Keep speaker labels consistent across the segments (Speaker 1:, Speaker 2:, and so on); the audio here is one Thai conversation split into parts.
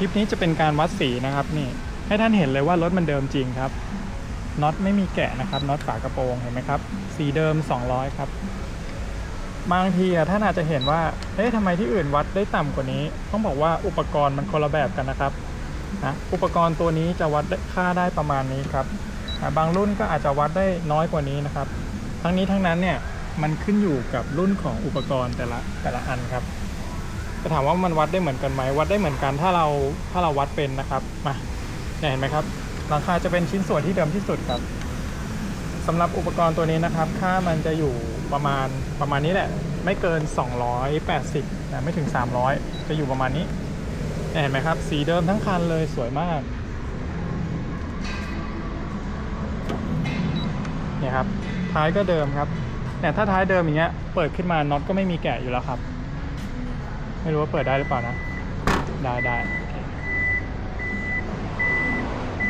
Speaker 1: ลิปนี้จะเป็นการวัดสีนะครับนี่ให้ท่านเห็นเลยว่ารถมันเดิมจริงครับน็อตไม่มีแกะนะครับน็อตฝากระโปรงเห็นไหมครับ สีเดิม 200 ครับ บางทีท่านอาจจะเห็นว่าเอ๊ะทำไมที่อื่นวัดได้ต่ำกว่านี้ ต้องบอกว่าอุปกรณ์มันคนละแบบกันนะครับนะอุปกรณ์ตัวนี้จะวัดค่าได้ประมาณนี้ครับอะบางรุ่นก็อาจจะวัดได้น้อยกว่านี้นะครับ ทั้งนี้ทั้งนั้นเนี่ยมันขึ้นอยู่กับรุ่นของอุปกรณ์แต่ละแต่ละอันครับ จะถามว่ามันวัดได้เหมือนกันไหมวัดได้เหมือนกันถ้าเราถ้าเราวัดเป็นนะครับมาเนี่ยเห็นไหมครับหลังคาจะเป็นชิ้นส่วนที่เดิมที่สุดครับสำหรับอุปกรณ์ตัวนี้นะครับ ค่ามันจะอยู่ประมาณประมาณนี้แหละ ไม่เกิน 280นะไม่ถึง 300 จะอยู่ประมาณนี้เนี่ยเห็นไหมครับ สีเดิมทั้งคันเลยสวยมากเนี่ยครับท้ายก็เดิมครับเนี่ยถ้าท้ายเดิมอย่างเงี้ยเปิดขึ้นมาน็อตก็ไม่มีแกะอยู่แล้วครับ ไม่รู้ว่าเปิดได้หรือเปล่านะ ได้ได้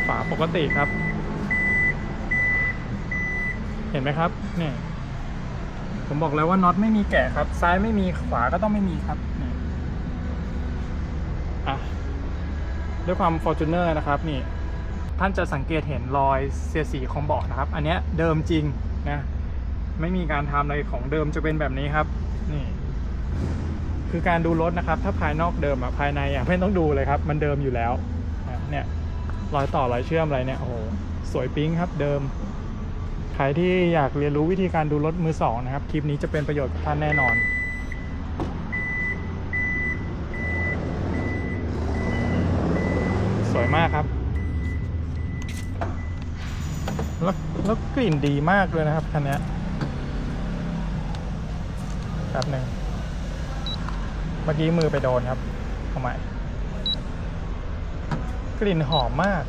Speaker 1: ฝาปกติครับ เห็นไหมครับ เนี่ย ผมบอกแล้วว่าน็อตไม่มีแกะครับ ซ้ายไม่มีขวาก็ต้องไม่มีครับนี่อะด้วยความ Fortuner นะครับนี่ ท่านจะสังเกตเห็นรอยเสียสีของเบาะนะครับ อันเนี้ยเดิมจริงนะ ไม่มีการทำอะไรของเดิมจะเป็นแบบนี้ครับ นี่ คือการดูรถนะครับ ถ้าภายนอกเดิมอะภายในอะไม่ต้องดูเลยครับ มันเดิมอยู่แล้วเนี่ยรอยต่อรอยเชื่อมอะไรเนี่ยโอ้โหสวยปิ๊งครับเดิม ใครที่อยากเรียนรู้วิธีการดูรถมือสองนะครับ คลิปนี้จะเป็นประโยชน์กับท่านแน่นอนสวยมากครับ แล้วแล้วกลิ่นดีมากเลยนะครับคันนี้ยแป๊บหนึ่ง เมื่อกี้มือไปโดนครับเอาใหม่กลิ่นหอมมาก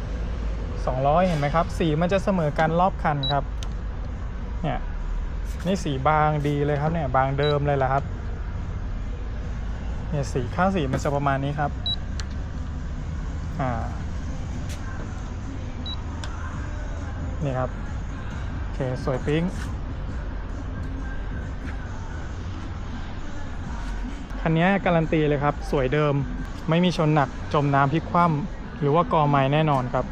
Speaker 1: 200 เห็นไหมครับ สีมันจะเสมอกันรอบคันครับ เนี่ย นี่สีบางดีเลยครับเนี่ย บางเดิมเลยแหละครับ เนี่ยสีข้างสีมันจะประมาณนี้ครับ อ่า นี่ครับ โอเค สวยปิ๊ง คันนี้การันตีเลยครับ สวยเดิม ไม่มีชนหนักจมน้ำพลิกคว่ำหรือว่ากอไม้แน่นอนครับ